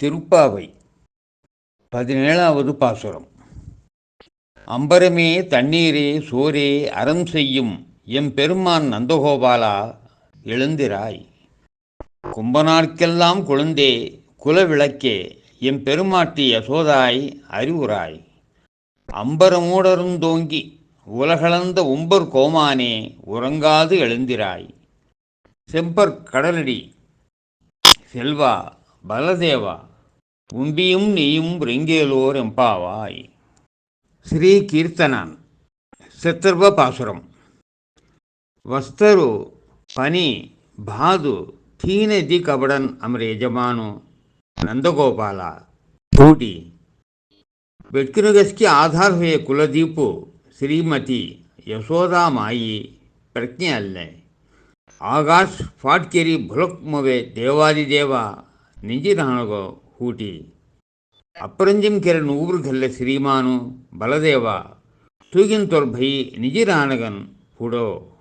திருப்பாவை. பதினேழாவது பாசுரம். அம்பரமே தண்ணீரே சோரே அறம் செய்யும் எம் பெருமான் நந்தகோபாலா எழுந்திராய். கும்பநாட்கெல்லாம் கொழுந்தே குலவிளக்கே எம் பெருமாட்டி யசோதாய் அறிவுராய் அம்பரமூடருந்தோங்கி உலகளந்த உம்பர் கோமானே உறங்காது எழுந்திராய். செம்பர் கடலடி செல்வா బలదేవ உண்டியும் నీయుం ரெங்கேலோர் எம்பாவாய் శ్రీ కీర్తన శత్రువపాసురం వస్తరు పని బాదు థీనది కబడన్ అమర యజమాను నందగోపాల. పూటి వెట్కినగస్కి ఆధార్ హే కులదీపు శ్రీమతి యశోదామాయి ప్రజ్ఞ అల్లె. ఆగాష్ ఫాట్కెరి భులక్మవే దేవాదిదేవ. ದೇವಾದಿದೇವ ನಿಂಜಿರಾಣಗೋ ಹೂಟಿ ಅಪ್ರಂಜಿಂ ಕೆರೆ ಊರುಗಲ್ಲೆ ಶ್ರೀಮಾನು ಬಲದೇವ ತೂಗಿನ್ ತೊರ್ಭೈ ನಿಜಿರಾಣಗನ್ ಹುಡೋ